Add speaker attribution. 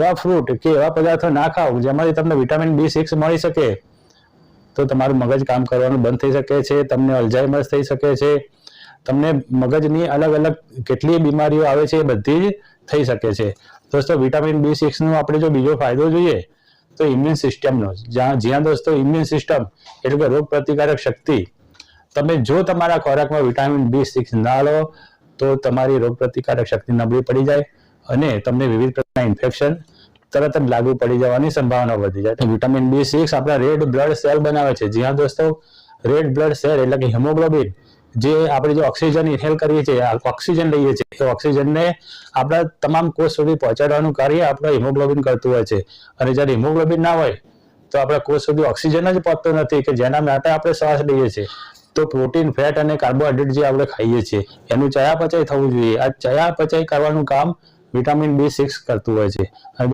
Speaker 1: એવા ફ્રૂટ કે એવા પદાર્થો ના ખાઓ જેમાંથી તમને વિટામિન બી સિક્સ મળી શકે. તો તમારું મગજ કામ કરવાનું બંધ થઈ શકે છે, તમને અલ્ઝાઇમર્સ થઈ શકે છે, તમને મગજની અલગ અલગ કેટલી બીમારીઓ આવે છે એ બધી જ થઈ શકે છે. દોસ્તો વિટામિન બી સિક્સનો આપણે જો બીજો ફાયદો જોઈએ, તો ઇમ્યુન સિસ્ટમનો જ્યાં જ્યાં દોસ્તો ઇમ્યુન સિસ્ટમ એટલે કે રોગ પ્રતિકારક શક્તિ, તમે જો તમારા ખોરાકમાં વિટામિન બી સિક્સ ના લો, તો તમારી રોગ પ્રતિકારક શક્તિ નબળી પડી જાય અને તમને વિવિધ પ્રકારના ઇન્ફેક્શન તરત જ લાગુ પડી જવાની સંભાવના વધી જાય. વિટામિન બી સિક્સ આપણા રેડ બ્લડ સેલ બનાવે છે. જ્યાં દોસ્તો રેડ બ્લડ સેલ એટલે કે હિમોગ્લોબિન જે આપણે જે ઓક્સિજન ઇન્હેલ કરીએ છીએ ઓક્સિજન લઈએ છીએ, એ ઓક્સિજનને આપણા તમામ કોષ સુધી પહોંચાડવાનું કાર્ય આપણા હિમોગ્લોબિન કરતું હોય છે. અને જ્યારે હિમોગ્લોબિન ના હોય, તો આપણા કોષ સુધી ઓક્સિજન જ પહોંચતો નથી કે જેના માટે આપણે શ્વાસ લઈએ છીએ. તો પ્રોટીન ફેટ અને કાર્બોહાઈડ્રેટ જે આપણે ખાઈએ છીએ, એનું ચયાપચય થવું જોઈએ. આ ચયાપચય કરવાનું કામ વિટામિન બી સિક્સ કરતું હોય છે.